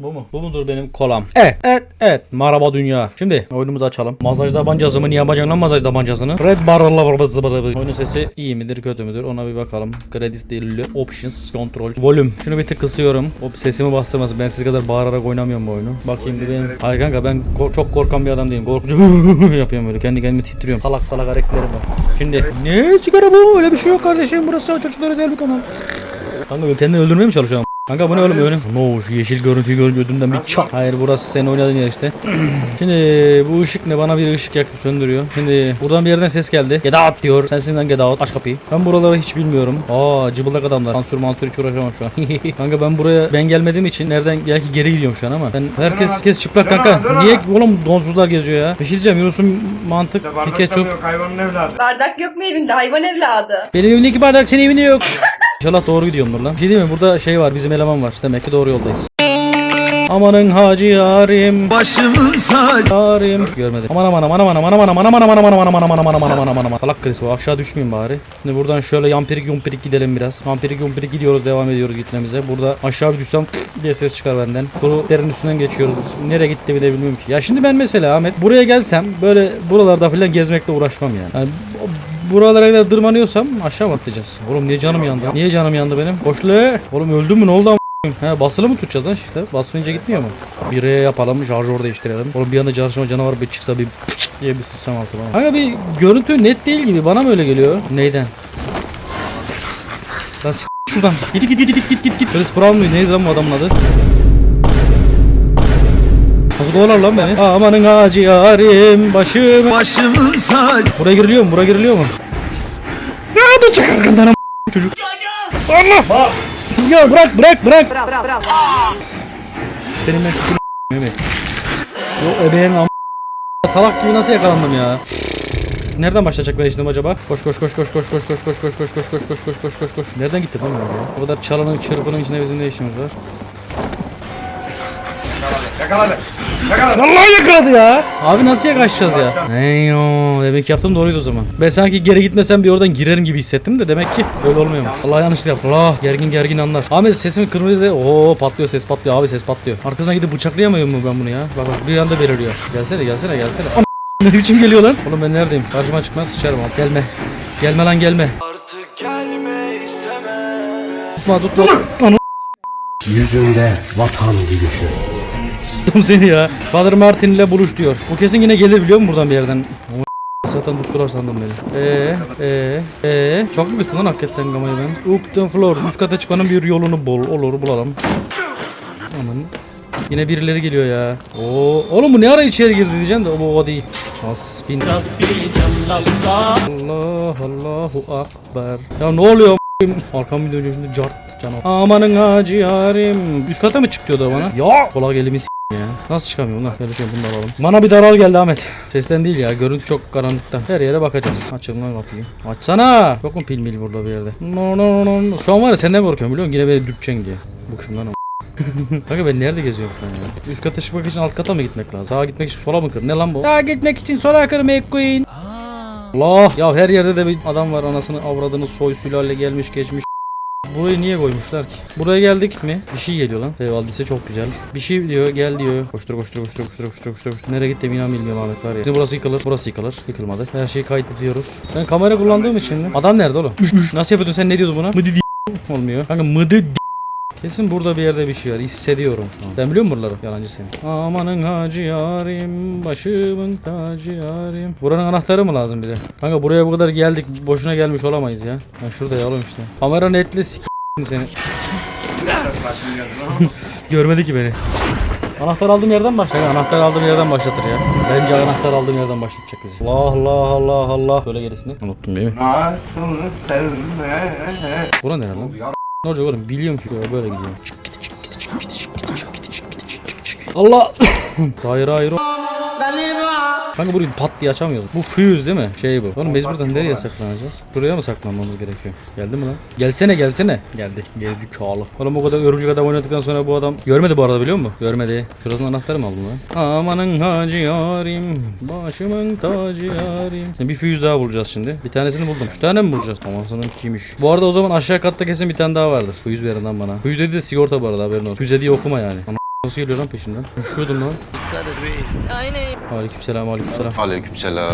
Bu mu? Bu mudur benim kolam? Evet, evet, evet. Merhaba dünya. Şimdi oyunumuzu açalım. Mazaj tabancası mı? Niye yapacaksın lan mazaj tabancasını? Red bırbızı. Oyunun sesi iyi midir kötü müdür? Ona bir bakalım. Credit değil. Options, control, volume. Şunu bir tık kısıyorum. O sesimi bastırmasın. Ben siz kadar bağırarak oynamıyorum bu oyunu. Bakayım bir benim. Ay kanka ben ko- çok korkan bir adam değilim. Korkunca yapıyorum böyle. Kendi kendime titriyorum. Salak salak hareketlerim var. Şimdi ne sigara bu? Öyle bir şey yok kardeşim. Burası çocuklara özel bir kanal. Kanka kendini öldürmeye mi çalışıyorum? Kanka bu ne oğlum öyle? No şu yeşil görüntüyü görünce ödümden bir çat. Hayır burası senin oynadığın yer işte. Şimdi bu ışık ne bana bir ışık yakıp söndürüyor. Şimdi buradan bir yerden ses geldi. Get out diyor. Sensin lan get out. Aç kapıyı. Ben buraları hiç bilmiyorum. Aa cıbıldak adamlar. Mansur Mansur hiç uğraşamam şu an. kanka ben buraya ben gelmediğim için nereden belki geri gidiyorum şu an ama. Ben herkes herkes çıplak kanka. Niye oğlum donsuzlar geziyor ya? Bir şey diyeceğim Yunus'un mantık. Bir bardak yok hayvanın evladı. Bardak yok mu evinde hayvan evladı? Benim evimdeki bardak senin evinde yok. İnşallah doğru gidiyorumdur lan. Bir şey değil mi? Burada şey var bizim eleman var. Demek ki doğru yoldayız. Amanın hacı yarim Başımın tacı yarim Görmedim Aman aman aman aman aman aman aman aman aman aman aman aman aman aman aman aman aman aman Salak kriz bu aşağı düşmeyeyim bari Şimdi buradan şöyle yampirik yumpirik gidelim biraz Yampirik yumpirik gidiyoruz devam ediyoruz gitmemize Burada aşağı bir düşsem diye ses çıkar benden Bu derin üstünden geçiyoruz Nereye gitti bir de bilmiyorum ki Ya şimdi ben mesela Ahmet buraya gelsem Böyle buralarda falan gezmekle uğraşmam yani, yani Buralara kadar tırmanıyorsam aşağı mı atlayacağız? Oğlum niye canım yandı? Niye canım yandı benim? Koşle. Oğlum öldüm mü ne oldu He basılı mı tutacağız lan shift'e? Basınca gitmiyor mu? Bir R'ye yapalım, şarjör değiştirelim. Oğlum bir anda çalışma canavar bir çıksa bir diye bir sıçsam altıma. Kanka bir görüntü net değil gibi bana mı öyle geliyor? Neyden? Lan şuradan. Git git git git git git. Chris Brown muydu? Neydi lan bu adamın adı? Nasıl kovalar lan beni? Amanın ağacı yarim başım. Başımın tacı Buraya giriliyor mu? Buraya giriliyor mu? Ya da çek arkandan am- çocuk. Allah! Ya bırak bırak bırak. Senin ben şükür Mehmet. Yo ebeğin am salak gibi nasıl yakalandım ya? Nereden başlayacak ben işim acaba? Koş koş koş koş koş koş koş koş koş koş koş koş koş koş koş koş koş. Nereden gitti lan oraya? O kadar çalanın çırpının içinde bizim ne işimiz var? Yakaladı. Yakaladı. Vallahi yakaladı ya. Abi nasıl yakaşacağız ya? Heyo. Demek ki yaptım doğruydu o zaman. Ben sanki geri gitmesem bir oradan girerim gibi hissettim de demek ki öyle olmuyormuş. Allah yanlış yaptım. Allah gergin gergin anlar. Ahmet sesimi kırmızı de Oo patlıyor ses patlıyor abi ses patlıyor. Arkasına gidip bıçaklayamıyor mu ben bunu ya? Bak bak bir anda beliriyor. Gelsene gelsene gelsene. Ana ne biçim geliyor lan? Oğlum ben neredeyim? Karşıma çıkmaz sıçarım abi. Gelme. Gelme lan gelme. Artık gelme isteme Tutma tutma. Yüzünde vatan gülüşü. Seni ya. Father Martin ile buluş diyor. Bu kesin yine gelir biliyor musun buradan bir yerden? Zaten tuttular sandım beni. Eee eee eee çok mu kıstın lan hakikaten gamayı ben? Up the floor. Üst kata çıkmanın bir yolunu bul. Olur bulalım. Aman. Yine birileri geliyor ya. Oo, oğlum bu ne ara içeri girdi diyeceğim de o, o değil. Hasbin. Allah Allahu Akbar. Ya ne oluyor? Arkam bir dönüyor şimdi cart canım. Amanın hacı yarim. Üst kata mı çık diyordu bana? Ya. Kolay elimi s- ya. Nasıl çıkamıyorum lan? Gel şöyle bunu da alalım. Bana bir daral geldi Ahmet. Sesten değil ya. Görüntü çok karanlıkta. Her yere bakacağız. Açın lan kapıyı. Açsana. Yok mu pil mil burada bir yerde? No no no. no. Şu an var ya senden korkuyorum biliyor musun? Yine beni dürteceksin diye. Bu kim lan? Kanka ben nerede geziyorum şu an ya? Üst kata çıkmak için alt kata mı gitmek lazım? Sağa gitmek için sola mı kır? Ne lan bu? Sağa gitmek için sola kır McQueen. Allah ya her yerde de bir adam var anasını avradını soy sülale gelmiş geçmiş. Burayı niye koymuşlar ki? Buraya geldik mi? Bir şey geliyor lan. Eyvallah çok güzel. Bir şey diyor gel diyor. Koştur koştur koştur koştur koştur koştur koştur. Nereye gitti inan bilmiyorum Ahmet var ya. Şimdi burası yıkılır. Burası yıkılır. Yıkılmadı. Her şeyi kaydediyoruz. Ben kamera kullandığım için? Adam nerede oğlum? Nasıl yapıyordun sen ne diyordun buna? Mıdı olmuyor. Kanka mıdı Kesin burada bir yerde bir şey var. Hissediyorum şu an. Ben biliyor musun buraları? Yalancı seni. Amanın hacı yarim, başımın tacı yarim. Buranın anahtarı mı lazım bize? Kanka buraya bu kadar geldik. Boşuna gelmiş olamayız ya. Ha şurada ya oğlum işte. Kamera netli s*** seni. Görmedi ki beni. Anahtar aldığım yerden başlar. Anahtar aldığım yerden başlatır ya. Bence anahtar aldığım yerden başlatacak bizi. Allah Allah Allah Allah. Böyle gerisini. Unuttum değil mi? Nasıl sevme. Bura nere lan? Ne olacak oğlum biliyorum ki böyle gidiyor. Çık git çık git çık git çık. Allah! hayır hayır o. Kanka burayı pat diye açamıyoruz. Bu fuse değil mi? Şey bu. Oğlum mecburdan nereye saklanacağız? Şuraya mı saklanmamız gerekiyor? Geldi mi lan? Gelsene gelsene. Geldi. Gerici kağlı. Oğlum o kadar örümcek adam oynadıktan sonra bu adam görmedi bu arada biliyor musun? Görmedi. Şurasının anahtarı mı aldın lan? Amanın hacı yarim. Başımın tacı yarim. Şimdi bir fuse daha bulacağız şimdi. Bir tanesini buldum. Şu tane mi bulacağız? Aman kimmiş? Bu arada o zaman aşağı katta kesin bir tane daha vardır. Fuse verin lan bana. Fuse dedi de sigorta bu arada haberin olsun. Fuse diye okuma yani. Ana Nasıl geliyor lan peşinden? Düşüyordum lan. Aleykümselam aleykümselam. Aleykümselam.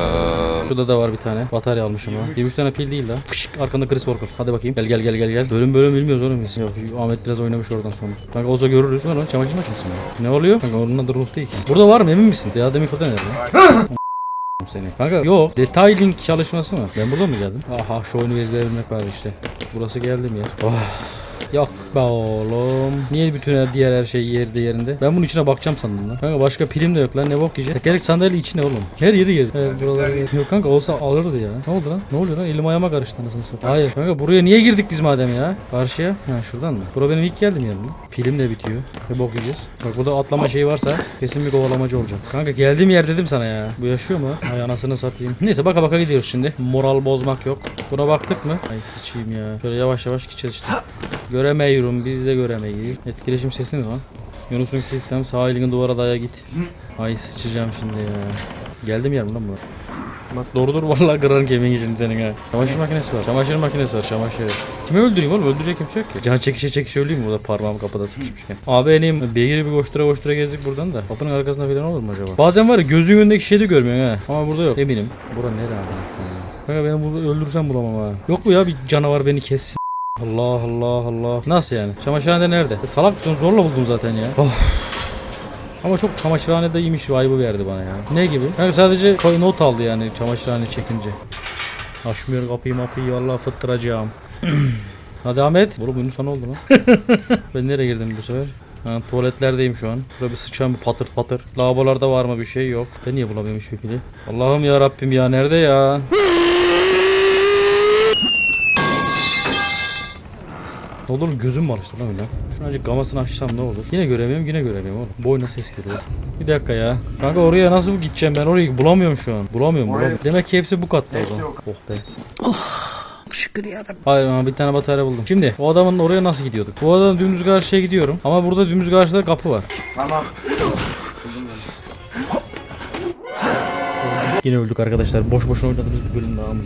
Şurada da var bir tane. Batarya almışım ha. 23 tane pil değil la. Fışk arkanda Chris Walker. Hadi bakayım. Gel gel gel gel gel. Bölüm bölüm bilmiyoruz oğlum biz. Yok Ahmet biraz oynamış oradan sonra. Kanka olsa görürüz. Lan çamaşır makinesi mi? Ne oluyor? Kanka onun adı ruh değil ki. Burada var mı emin misin? Ya demin fotoğraf nerede? seni. Kanka yok. Detailing çalışması mı? Ben burada mı geldim? Aha şu oyunu ezberlemek var işte. Burası geldim yer. Oh. Yok be oğlum. Niye bütün her, diğer her şey yerde yerinde? Ben bunun içine bakacağım sandım lan. Kanka başka pilim de yok lan ne bok yiyeceğiz. Tekerlek sandalye içine oğlum. Her yeri gez. Evet, buraları gez. Yok kanka olsa alırdı ya. Ne oldu lan? Ne oluyor lan? Elim ayağıma karıştı anasını satayım. Hayır kanka buraya niye girdik biz madem ya? Karşıya. Ha şuradan mı? Bura benim ilk geldim yerim. Pilim de bitiyor. Ne bok yiyeceğiz? Bak burada atlama şeyi varsa kesin bir kovalamacı olacak. Kanka geldiğim yer dedim sana ya. Bu yaşıyor mu? Ay anasını satayım. Neyse baka baka gidiyoruz şimdi. Moral bozmak yok. Buna baktık mı? Ay sıçayım ya. Şöyle yavaş yavaş gideceğiz işte. Göremiyorum biz de göremeyiz. Etkileşim sesi ne lan? Yunus'un sistem sağ elini duvara daya git. Ay sıçacağım şimdi ya. Geldim yer mi lan bu? Bak doğrudur vallahi kırarım kemiğin için senin ha. Çamaşır makinesi var. Çamaşır makinesi var çamaşır. Kimi öldüreyim oğlum? Öldürecek kimse yok ki. Can çekişe çekişe öleyim mi burada parmağım kapıda sıkışmışken. Abi eneyim beygiri bir koştura koştura gezdik buradan da. Kapının arkasında falan olur mu acaba? Bazen var ya gözün önündeki şeyi de görmüyorsun ha. Ama burada yok. Eminim. Bura nere abi? Kanka beni burada öldürsem bulamam ha. Yok mu ya bir canavar beni kessin. Allah Allah Allah. Nasıl yani? Çamaşırhane nerede? E, Salak mısın? Zorla buldum zaten ya. Oh. Ama çok çamaşırhanede iyiymiş vibe'ı verdi bana ya. Ne gibi? Yani sadece koy not aldı yani çamaşırhane çekince. Açmıyor kapıyı mapıyı vallahi fıttıracağım. Hadi Ahmet. Oğlum bunun sana oldu lan. ben nereye girdim bu sefer? Ha, tuvaletlerdeyim şu an. Burada bir sıçan bir patır patır. Lavabolarda var mı bir şey yok. Ben niye bulamıyorum hiçbir pili? Allah'ım ya Rabbim ya nerede ya? Ne olur gözüm var işte lan öyle. Şunu acık gamasını açsam ne olur? Yine göremiyorum yine göremiyorum oğlum. Boyuna ses geliyor. Bir dakika ya. Kanka oraya nasıl gideceğim ben orayı bulamıyorum şu an. Bulamıyorum Oraya- bulamıyorum. Demek ki hepsi bu katta o zaman. yok. Oh be. Şükür yarabbim. Hayır ama bir tane batarya buldum. Şimdi o adamın oraya nasıl gidiyorduk? Bu adamın dümdüz karşıya gidiyorum. Ama burada dümdüz karşıda kapı var. Tamam. Yine öldük arkadaşlar. Boş boşuna oynadığımız bir bölüm daha mı?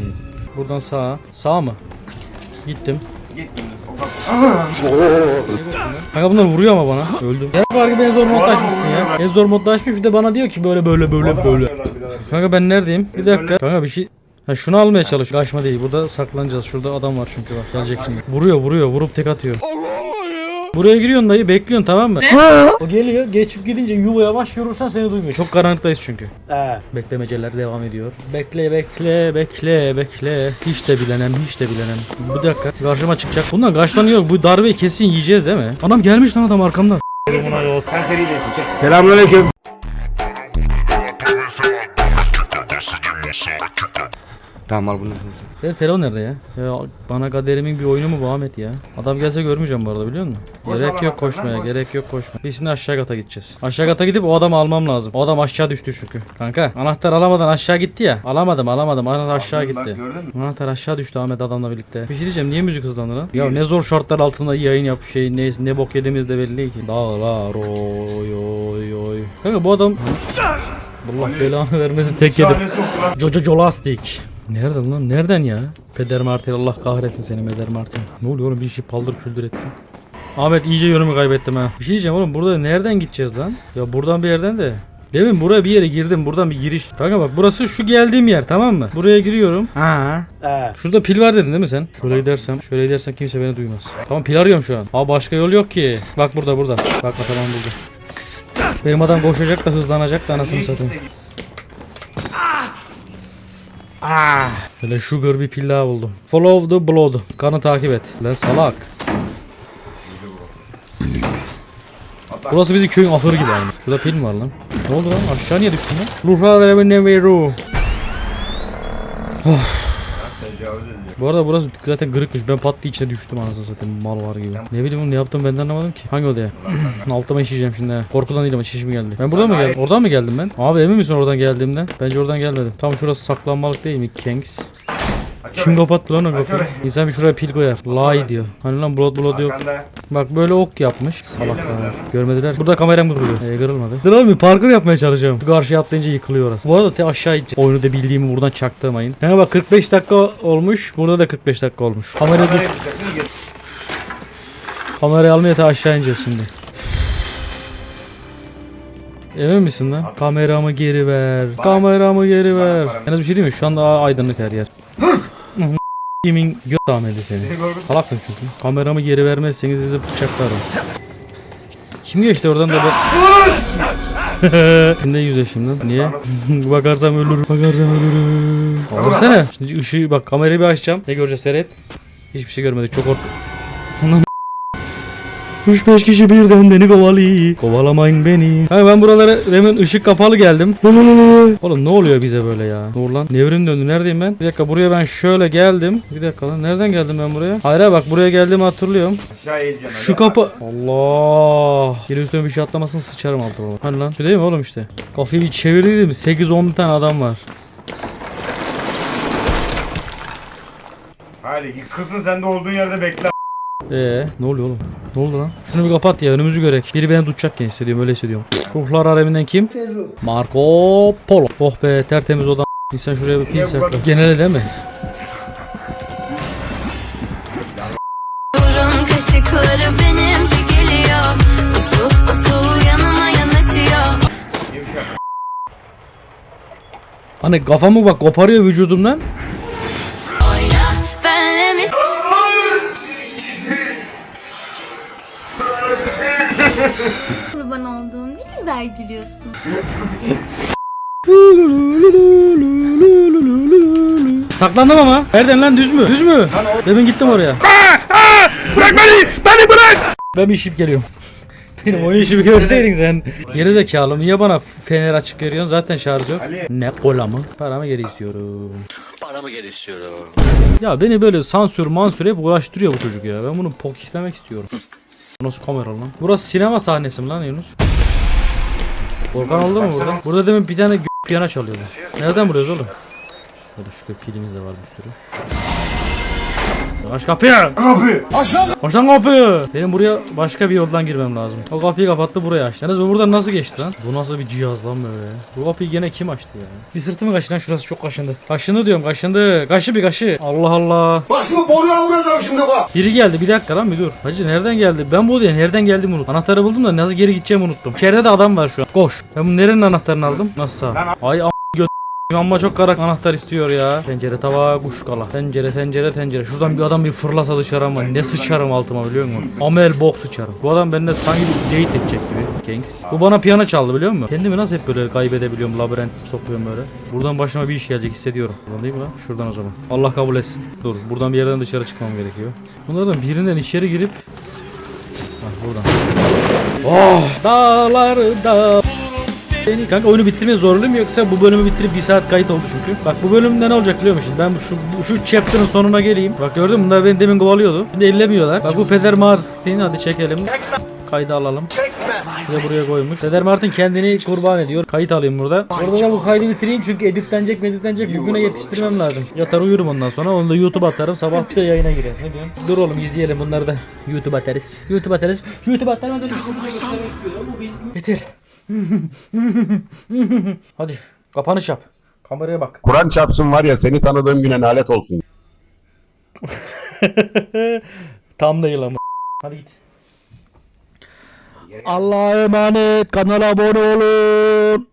Buradan sağa. Sağ mı? Gittim. Git şimdi. O kapı. Kanka bunlar vuruyor ama bana. Öldüm. Ya var gibi en zor modda açmışsın ya. En zor modda açmış bir de bana diyor ki böyle böyle böyle böyle. Kanka ben neredeyim? Bir dakika. Kanka bir şey... Ha şunu almaya çalış. Kaçma değil. Burada saklanacağız. Şurada adam var çünkü bak. Gelecek şimdi. Vuruyor vuruyor. Vurup tek atıyor. Buraya giriyorsun dayı bekliyorsun tamam mı? o geliyor geçip gidince yuva yavaş yürürsen seni duymuyor. Çok karanlıktayız çünkü. Beklemeceler devam ediyor. Bekle bekle bekle bekle. Hiç de bilenem hiç de bilenem. Bir dakika karşıma çıkacak. Bundan kaçlanıyor. Bu darbeyi kesin yiyeceğiz değil mi? Anam gelmiş lan adam arkamdan. Sen seri değilsin. Çek. Selamünaleyküm. Tamam al bunu. Benim telefon nerede ya? Ya bana kaderimin bir oyunu mu bu Ahmet ya? Adam gelse görmeyeceğim bu arada biliyor musun? Koş gerek yok koşmaya, koş. gerek yok koşmaya. Biz şimdi aşağı kata gideceğiz. Aşağı kata gidip o adamı almam lazım. O adam aşağı düştü çünkü. Kanka anahtar alamadan aşağı gitti ya. Alamadım alamadım. Anahtar aşağı Bak, gitti. gördün mü? Anahtar aşağı düştü Ahmet adamla birlikte. Bir şey diyeceğim niye müzik hızlandı lan? Ya ne zor şartlar altında yayın yap şey ne, ne bok yediğimiz de belli ki. Dağlar oy oy oy. Kanka bu adam Allah belanı vermesin tek yedim. Jojo Jolastik. Nereden lan? Nereden ya? Peder Martin Allah kahretsin seni Peder Martin. Ne oluyor oğlum bir işi paldır küldür ettin. Ahmet iyice yönümü kaybettim ha. Bir şey diyeceğim oğlum burada nereden gideceğiz lan? Ya buradan bir yerden de. Demin buraya bir yere girdim. Buradan bir giriş. Kanka bak burası şu geldiğim yer tamam mı? Buraya giriyorum. Ha. Şurada pil var dedin değil mi sen? Şöyle gidersem, şöyle gidersem kimse beni duymaz. Tamam pil arıyorum şu an. Aa başka yol yok ki. Bak burada burada. Bak tamam buldum. Benim adam koşacak da hızlanacak da anasını satayım. Ah. Böyle sugar bir pil daha buldum. Follow the blood. Kanı takip et. Lan salak. Burası bizim köyün ahırı gibi aynı. Şurada pil mi var lan? Ne oldu lan? Aşağı niye düştün lan? Ruhlar ve ne veru. Tecavüz ediyor. Bu arada burası zaten kırıkmış. Ben pat diye içine düştüm anasını satayım. Mal var gibi. Ne bileyim oğlum ne yaptım ben de anlamadım ki. Hangi odaya? Altıma işeyeceğim şimdi. Korkudan değil ama şişim geldi. Ben buradan mı geldim? Oradan mı geldim ben? Abi emin misin oradan geldiğimden? Bence oradan gelmedim. Tam şurası saklanmalık değil mi? Kings. Kim kapattı lan o kapıyı? İnsan bir şuraya pil koyar. Lie diyor. Hani lan blood blood yok. Bak böyle ok yapmış. Salaklar. Görmediler. Görmediler. Burada kameram kırılıyor. Ee, kırılmadı. Dur bir parkur yapmaya çalışıyorum. Şu karşıya atlayınca yıkılıyor orası. Bu arada te aşağı ineceğim. Oyunu da bildiğimi buradan çaktırmayın. He bak 45 dakika olmuş. Burada da 45 dakika olmuş. Kamerayı, dur. Kamerayı almaya ta aşağı ineceğiz şimdi. Emin misin lan? Kameramı geri ver. Kameramı geri ver. bana. Yalnız bir şey değil mi? Şu anda aydınlık her yer. Kimin göt ameli seni. Salaksın çünkü. Kameramı geri vermezseniz sizi bıçaklarım. Kim geçti oradan da ben... Şimdi yüzleşim lan. Niye? Bakarsam ölürüm. Bakarsam ölürüm. Kaldırsana. Şimdi ışığı bak kamerayı bir açacağım. Ne göreceğiz seyret. Hiçbir şey görmedik. Çok korktum. Anam. 3-5 kişi birden beni kovalıyor. Kovalamayın beni. Ha ben buralara demin ışık kapalı geldim. Oğlum ne oluyor bize böyle ya? Dur lan. Nevrim döndü. Neredeyim ben? Bir dakika buraya ben şöyle geldim. Bir dakika lan. Nereden geldim ben buraya? Hayır bak buraya geldiğimi hatırlıyorum. Aşağı eğileceğim. Şu kapı. Allah. Geri üstüme bir şey atlamasın sıçarım altıma. Hani lan? Şu değil mi oğlum işte? Kafayı bir çevirdiydim. 8-10 tane adam var. Hadi kızın sen de olduğun yerde bekle. Ee, ne oluyor oğlum? Ne oldu lan? Şunu bir kapat ya önümüzü görek. Biri beni tutacakken hissediyorum öyle hissediyorum. Ruhlar aleminden kim? Marco Polo. Oh be tertemiz odam. Sen şuraya bir pil sakla. Genele değil mi? Kaşıkları benimce geliyor Usul usul yanıma yanaşıyor Diye bir yap. Hani kafamı bak koparıyor vücudumdan. Güzel gülüyorsun. Saklandım ama. Nereden lan düz mü? Düz mü? Demin gittim oraya. bırak beni! Beni bırak! Ben bir işip geliyorum. Benim oyun işimi görseydin sen. Geri zekalı niye bana fener açık veriyorsun? Zaten şarj yok. Ali. Ne kola mı? Paramı geri istiyorum. Paramı geri istiyorum. Ya beni böyle sansür mansür hep uğraştırıyor bu çocuk ya. Ben bunu pok istemek istiyorum. Nasıl kamera lan? Burası sinema sahnesi mi lan Yunus? Volkan oldu mu burada? Burada demin bir tane piyano çalıyordu. Nereden buluyoruz oğlum? Burada şurada pilimiz de var bir sürü. Aç kapıyı! Kapı. Aç lan kapıyı! Benim buraya başka bir yoldan girmem lazım. O kapıyı kapattı buraya açtı. Yalnız bu buradan nasıl geçti lan? Bu nasıl bir cihaz lan böyle? Bu kapıyı gene kim açtı ya? Bir sırtımı kaşı lan şurası çok kaşındı. Kaşındı diyorum kaşındı. Kaşı bir kaşı. Allah Allah. Bak şimdi boruya vuracağım şimdi bak. Biri geldi bir dakika lan bir dur. Hacı nereden geldi? Ben bu odaya nereden geldim unuttum. Anahtarı buldum da nasıl geri gideceğimi unuttum. İçeride de adam var şu an. Koş. Ben bu nerenin anahtarını aldım? Nasıl? Ay a- göt. Amma çok kara anahtar istiyor ya. Tencere tava kuş kala. Tencere tencere tencere. Şuradan bir adam bir fırlasa dışarı ama ne sıçarım altıma biliyor musun? Amel bok sıçarım. Bu adam bende sanki bir date edecek gibi. Kings. Bu bana piyano çaldı biliyor musun? Kendimi nasıl hep böyle kaybedebiliyorum labirent sokuyorum böyle. Buradan başıma bir iş gelecek hissediyorum. Buradan değil mi lan? Şuradan o zaman. Allah kabul etsin. Dur buradan bir yerden dışarı çıkmam gerekiyor. Bunlardan birinden içeri girip Hah buradan. Oh! Dağlarda Seni kanka oyunu bitirmeye zorluyum yoksa bu bölümü bitirip bir saat kayıt oldu çünkü. Bak bu bölümde ne olacak biliyor musun? Ben şu, bu, şu chapter'ın sonuna geleyim. Bak gördün mü bunlar beni demin kovalıyordu. Şimdi ellemiyorlar. Bak bu Peder Martin hadi çekelim. Kaydı alalım. De buraya koymuş. Peder Martin kendini kurban ediyor. Kayıt alayım burada. Orada da bu kaydı bitireyim çünkü editlenecek editlenecek bugüne yetiştirmem lazım. Yatar uyurum ondan sonra onu da YouTube atarım. Sabah da yayına girer. Ne diyorsun? Dur oğlum izleyelim bunları da. YouTube atarız. YouTube atarız. YouTube atarım. Bitir. Hadi kapanış yap. Kameraya bak. Kur'an çarpsın var ya seni tanıdığım güne nalet olsun. Tam değil ama. Hadi git. Allah'a emanet kanala abone olun.